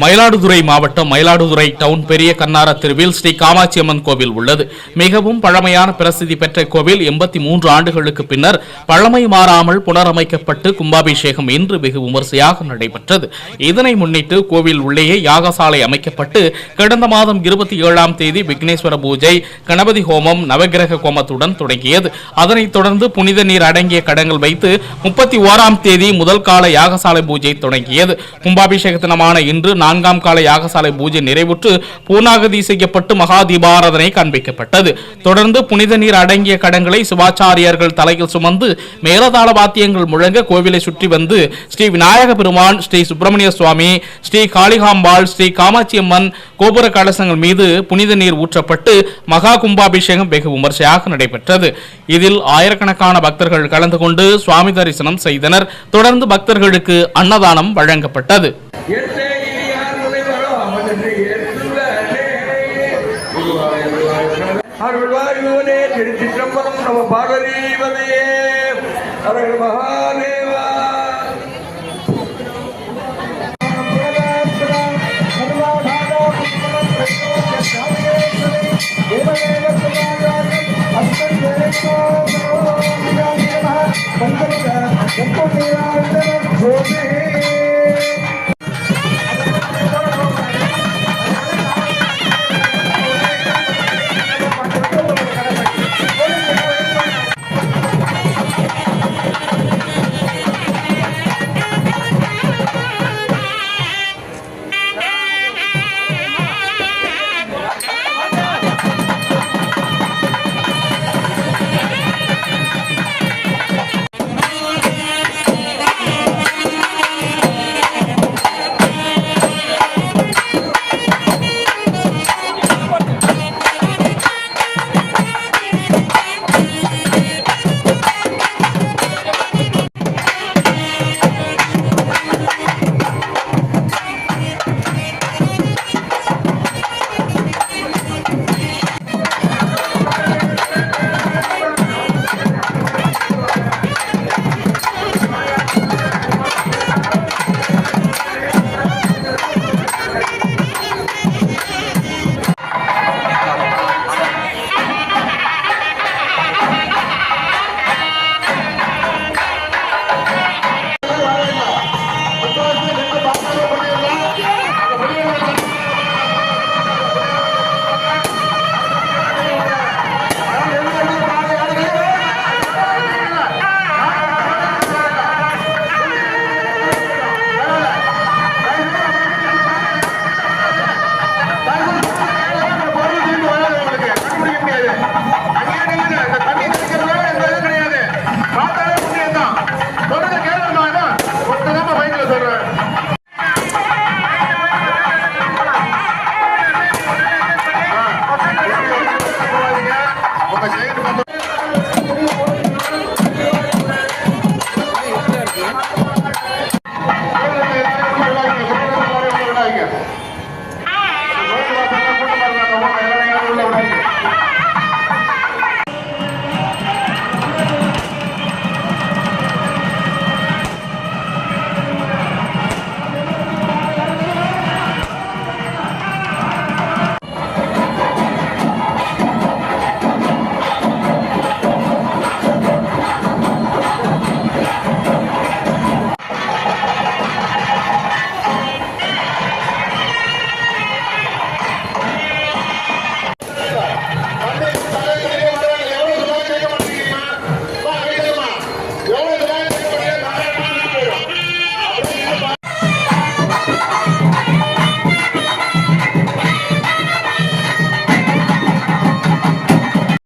மயிலாடுதுறை மாவட்டம் மயிலாடுதுறை டவுன் பெரிய கண்ணார தெருவில் ஸ்ரீ காமாட்சி அம்மன் கோவில் உள்ளது. மிகவும் பழமையான பிரசித்தி பெற்ற கோவில் எண்பத்தி மூன்று ஆண்டுகளுக்கு பின்னர் பழமை மாறாமல் புனரமைக்கப்பட்டு கும்பாபிஷேகம் இன்று வெகு விமர்சையாக நடைபெற்றது. இதனை முன்னிட்டு கோவில் உள்ளேயே யாகசாலை அமைக்கப்பட்டு கடந்த மாதம் இருபத்தி ஏழாம் தேதி விக்னேஸ்வர பூஜை கணபதி ஹோமம் நவகிரக ஹோமத்துடன் தொடங்கியது. அதனைத் தொடர்ந்து புனித நீர் அடங்கிய கடங்கள் வைத்து முப்பத்தி ஓராம் தேதி முதல் கால யாகசாலை பூஜை தொடங்கியது. கும்பாபிஷேக தினமான இன்று நான்காம் கால யாகசாலை பூஜை நிறைவுற்று பூர்ணாகதி செய்யப்பட்டு மகா தீபாராதனை காண்பிக்கப்பட்டது. தொடர்ந்து புனித நீர் அடங்கிய கடங்களை சிவாச்சாரியர்கள் தலையில் சுமந்து மேலதாள வாத்தியங்கள் முழங்க கோவிலை சுற்றி வந்து ஸ்ரீ விநாயக பெருமான் ஸ்ரீ சுப்பிரமணிய சுவாமி ஸ்ரீ காளிகாம்பாள் ஸ்ரீ காமாட்சி அம்மன் கோபுர கலசங்கள் மீது புனித நீர் ஊற்றப்பட்டு மகா கும்பாபிஷேகம் வெகு விமர்சையாக நடைபெற்றது. இதில் ஆயிரக்கணக்கான பக்தர்கள் கலந்து கொண்டு சுவாமி தரிசனம் செய்தனர். தொடர்ந்து பக்தர்களுக்கு அன்னதானம் வழங்கப்பட்டது. அருள்வாயுவனே திருச்சிற்றம்பலம் நம பார்வதீபதையே அவர்கள் மகாதேவா Thank you. बाबा